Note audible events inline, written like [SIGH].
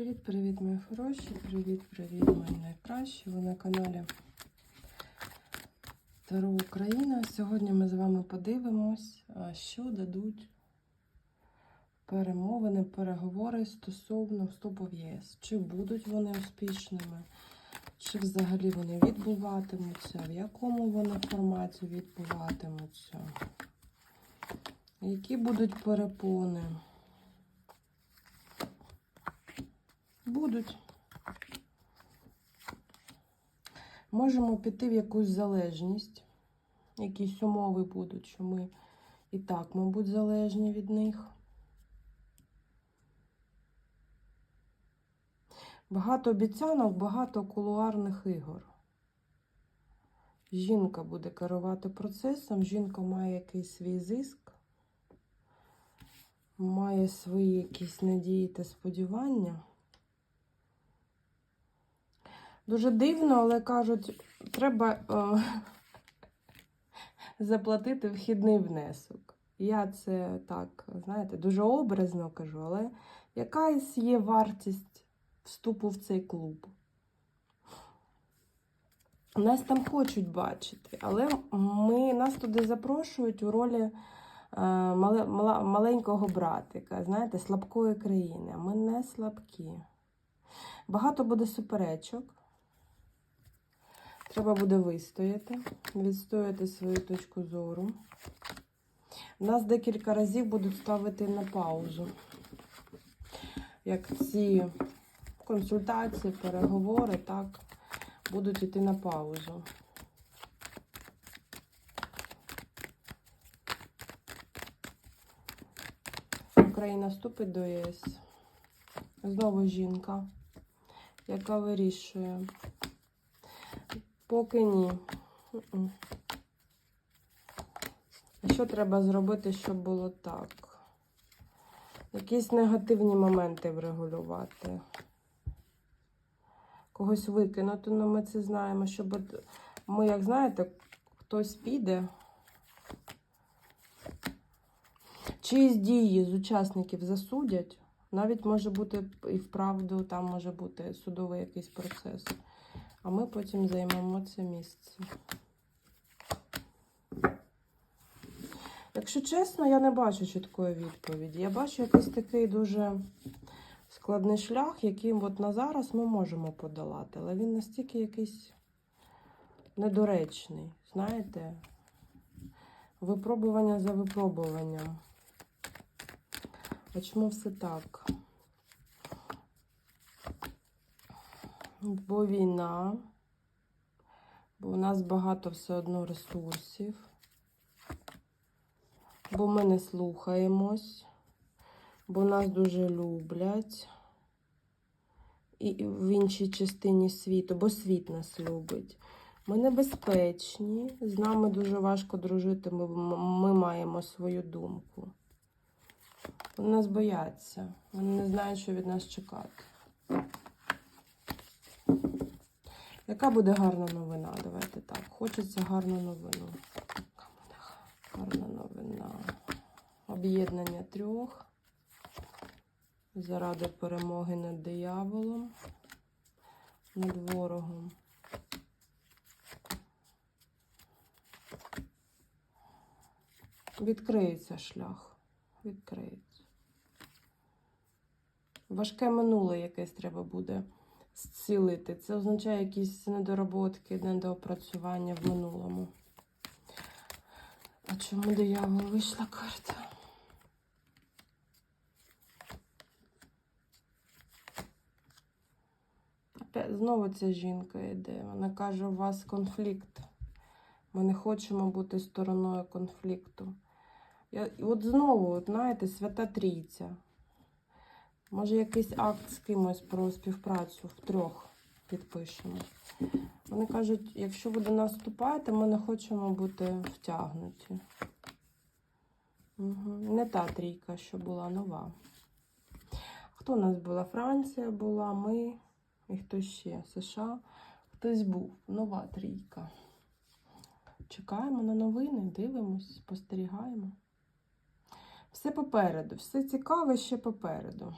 Привіт-привіт, мої хороші! Привіт-привіт, мої найкращі! Ви на каналі Таро Україна. Сьогодні ми з вами подивимось, що дадуть перемовини, переговори стосовно вступу в ЄС. Чи будуть вони успішними, чи взагалі вони відбуватимуться, в якому вони форматі відбуватимуться, які будуть перепони. Будуть. Можемо піти в якусь залежність. Якісь умови будуть, що ми і так, мабуть, залежні від них. Багато обіцянок, багато кулуарних ігор. Жінка буде керувати процесом, жінка має якийсь свій зиск, має свої якісь надії та сподівання. Дуже дивно, але кажуть, треба е, [LAUGHS] заплатити вхідний внесок. Я це так, знаєте, дуже образно кажу, але якась є вартість вступу в цей клуб. Нас там хочуть бачити, але ми, нас туди запрошують у ролі е, мале, мала, маленького братика, знаєте, слабкої країни. Ми не слабкі. Багато буде суперечок. Треба буде вистояти, відстояти свою точку зору. Нас декілька разів будуть ставити на паузу. Як ці консультації, переговори, так, будуть йти на паузу. Україна вступить до ЄС. Знову жінка, яка вирішує. Поки ні. А що треба зробити, щоб було так? Якісь негативні моменти врегулювати. Когось викинути, ну ми це знаємо, щоб ми, як знаєте, хтось піде. Чиїсь дії з учасників засудять. Навіть може бути і вправду, там може бути судовий якийсь процес. А ми потім займемо це місце. Якщо чесно, я не бачу чіткої відповіді. Я бачу якийсь такий дуже складний шлях, яким от на зараз ми можемо подолати, але він настільки якийсь недоречний. Знаєте, випробування за випробуванням. А чому все так? Бо війна, бо у нас багато все одно ресурсів, бо ми не слухаємось, бо нас дуже люблять і в іншій частині світу, бо світ нас любить. Ми небезпечні, з нами дуже важко дружити, ми, ми маємо свою думку. Вони нас бояться, вони не знають, що від нас чекати. Яка буде гарна новина? Давайте так. Хочеться гарну новину. Гарна новина? Об'єднання трьох. Заради перемоги над дияволом, над ворогом. Відкриється шлях. Відкриється. Важке минуле якесь треба буде зцілити. Це означає якісь недоработки, недоопрацювання в минулому. А чому диявол вийшла карта? Знову ця жінка йде. Вона каже, у вас конфлікт. Ми не хочемо бути стороною конфлікту. Я, от знову, от, знаєте, свята трійця. Може, якийсь акт з кимось про співпрацю втрьох підпишемо. Вони кажуть, якщо ви до нас вступаєте, ми не хочемо бути втягнуті. Угу. Не та трійка, що була нова. Хто у нас була? Франція була, ми і хто ще? США. Хтось був. Нова трійка. Чекаємо на новини, дивимось, спостерігаємо. Все попереду, все цікаве ще попереду.